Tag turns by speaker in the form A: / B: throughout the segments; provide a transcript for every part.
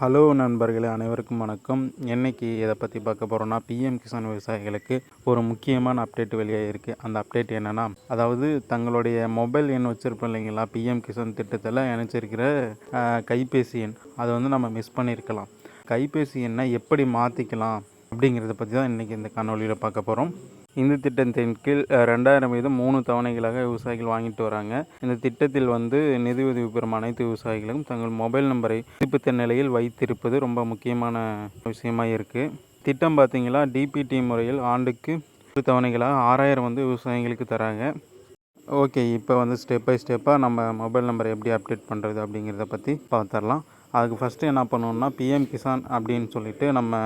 A: Hello நண்பர்களே அனைவருக்கும் வணக்கம். என்னைக்கு இதை பற்றி பார்க்க போகிறோன்னா பிஎம் கிசான் விவசாயிகளுக்கு ஒரு முக்கியமான அப்டேட் வெளியாக இருக்குது அந்த அப்டேட் என்னென்னா அதாவது தங்களுடைய மொபைல் எண் வச்சுருப்போம் இல்லைங்களா? பிஎம் கிசான் திட்டத்தில் இணைச்சிருக்கிற கைபேசி எண். அதை வந்து நம்ம மிஸ் பண்ணியிருக்கலாம் கைபேசி எண்ணை எப்படி மாற்றிக்கலாம் அப்படிங்கிறத பற்றி தான் இன்றைக்கி இந்த காணொலியில் பார்க்க போகிறோம் இந்த திட்டத்தின் கீழ் ரெண்டாயிரம் வீதம் மூணு தவணைகளாக விவசாயிகள் வாங்கிட்டு வராங்க. இந்த திட்டத்தில் வந்து நிதி உதவி பெறும் அனைத்து விவசாயிகளும் தங்கள் மொபைல் நம்பரை புதுப்பித்த நிலையில் வைத்திருப்பது ரொம்ப முக்கியமான விஷயமா இருக்குது திட்டம் பார்த்தீங்கன்னா டிபிடி முறையில் ஆண்டுக்கு ஒரு தவணைகளாக ஆறாயிரம் வந்து விவசாயிகளுக்கு தராங்க. ஓகே இப்போ வந்து ஸ்டெப் பை ஸ்டெப்பாக நம்ம மொபைல் நம்பரை எப்படி அப்டேட் பண்ணுறது அப்படிங்கிறத பற்றி பார்த்துடலாம் அதுக்கு ஃபஸ்ட்டு என்ன பண்ணணும்னா பிஎம் கிசான் அப்படின்னு சொல்லிட்டு நம்ம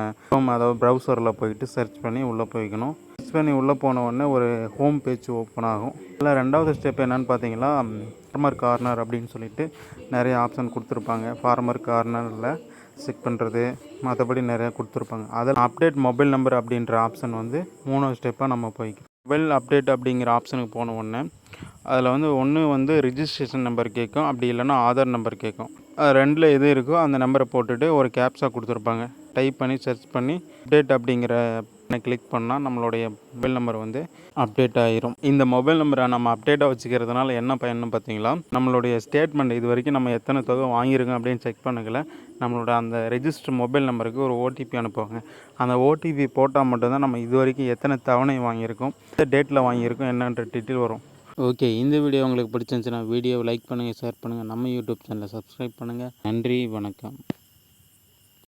A: அதாவது ப்ரௌசரில் போயிட்டு சர்ச் பண்ணி உள்ளே போய்க்கணும். பண்ணி உள்ளே போன உடனே ஒரு ஹோம் பேஜ் ஓப்பன் ஆகும். இல்லை ரெண்டாவது ஸ்டெப் என்னன்னு பார்த்தீங்கன்னா ஃபார்மர் கார்னர் அப்படின்னு சொல்லிட்டு நிறைய ஆப்ஷன் கொடுத்துருப்பாங்க. ஃபார்மர் கார்னரில் செக் பண்ணுறது மற்றபடி நிறையா கொடுத்துருப்பாங்க. அதில் அப்டேட் மொபைல் நம்பர் அப்படின்ற ஆப்ஷன் வந்து மூணாவது ஸ்டெப்பாக நம்ம போய்க்கிறோம். மொபைல் அப்டேட் அப்படிங்கிற ஆப்ஷனுக்கு போன உடனே அதில் வந்து ஒன்று வந்து ரிஜிஸ்ட்ரேஷன் நம்பர் கேட்கும் அப்படி இல்லைன்னா ஆதார் நம்பர் கேட்கும். ரெண்டில் எது இருக்கோ அந்த நம்பரை போட்டுட்டு ஒரு கேப்ஸாக கொடுத்துருப்பாங்க. டைப் பண்ணி சர்ச் பண்ணி அப்டேட் அப்படிங்கிற கிளிக் பண்ணால் நம்மளுடைய மொபைல் நம்பர் வந்து அப்டேட் ஆகிரும் இந்த மொபைல் நம்பரை நம்ம அப்டேட்டாக வச்சுக்கிறதுனால என்ன பயன்னு பார்த்தீங்களா? நம்மளுடைய ஸ்டேட்மெண்ட் இது வரைக்கும் நம்ம எத்தனை தொகை வாங்கியிருக்கோம் அப்படின்னு செக் பண்ணிக்கல. நம்மளோட அந்த ரெஜிஸ்டர் மொபைல் நம்பருக்கு ஒரு ஓடிபி அனுப்புவாங்க. அந்த ஓடிபி போட்டால் மட்டும்தான் நம்ம இது வரைக்கும் எத்தனை தவணை வாங்கியிருக்கோம் எந்த டேட்டில் வாங்கியிருக்கோம் என்னன்ற டீட்டெயில் வரும். ஓகே இந்த வீடியோ உங்களுக்கு பிடிச்சிருந்துச்சுன்னா வீடியோவை லைக் பண்ணுங்கள் ஷேர் பண்ணுங்கள் நம்ம யூடியூப் சேனலை சப்ஸ்கிரைப் பண்ணுங்கள் நன்றி வணக்கம்.